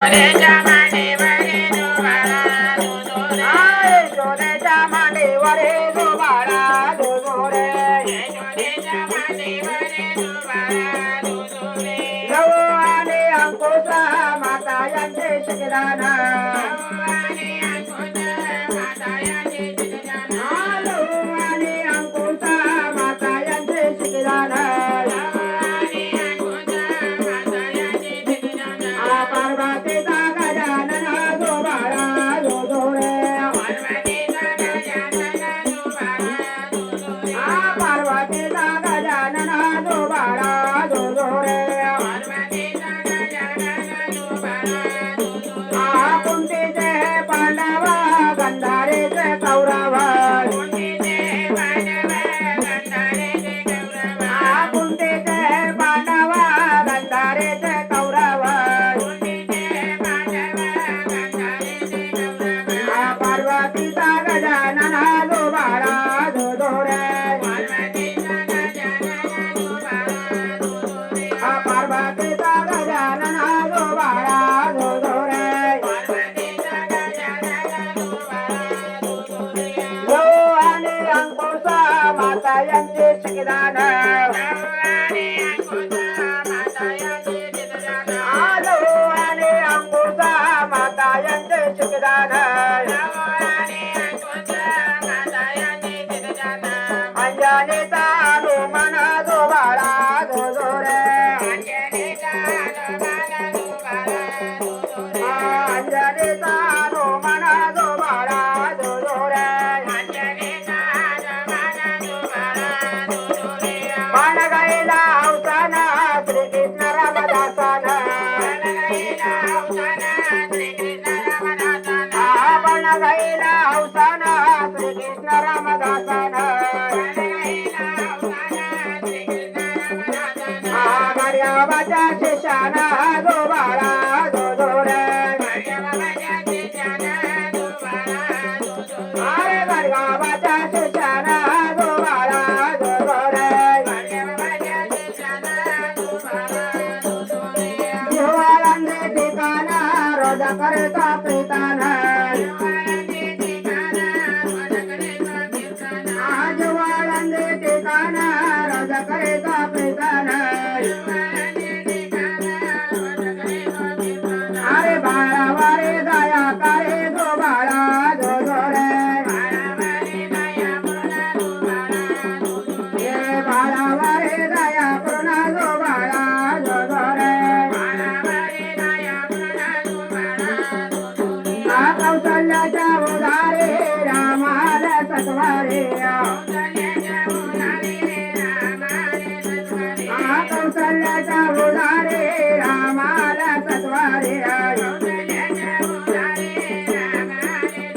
Put it down. మాతాయండి చికిదాన ఆలో అని అంబుత మాతాయండి చికిదాన అంజని తాను మనదు బాళాదు దూరే అంజని ದಾಸಾನ ಶ್ರೀ ಕೃಷ್ಣ ರಾಮ ದಾಸಾನ ಮರ್ಯಾವಜ ಶಿಶಾನ ಗೋಬಾಳ ಗೋದೋರ ಅರೆ ಮರ್ಯಾವಜ ಶಿಶಾನ ಗೋಬಾಳ ಗೋದೋರ ಗೋವಾಳಂದ್ರೆ ಠಿಕಾನ ರೋಜ ಕರೆತ Yeah.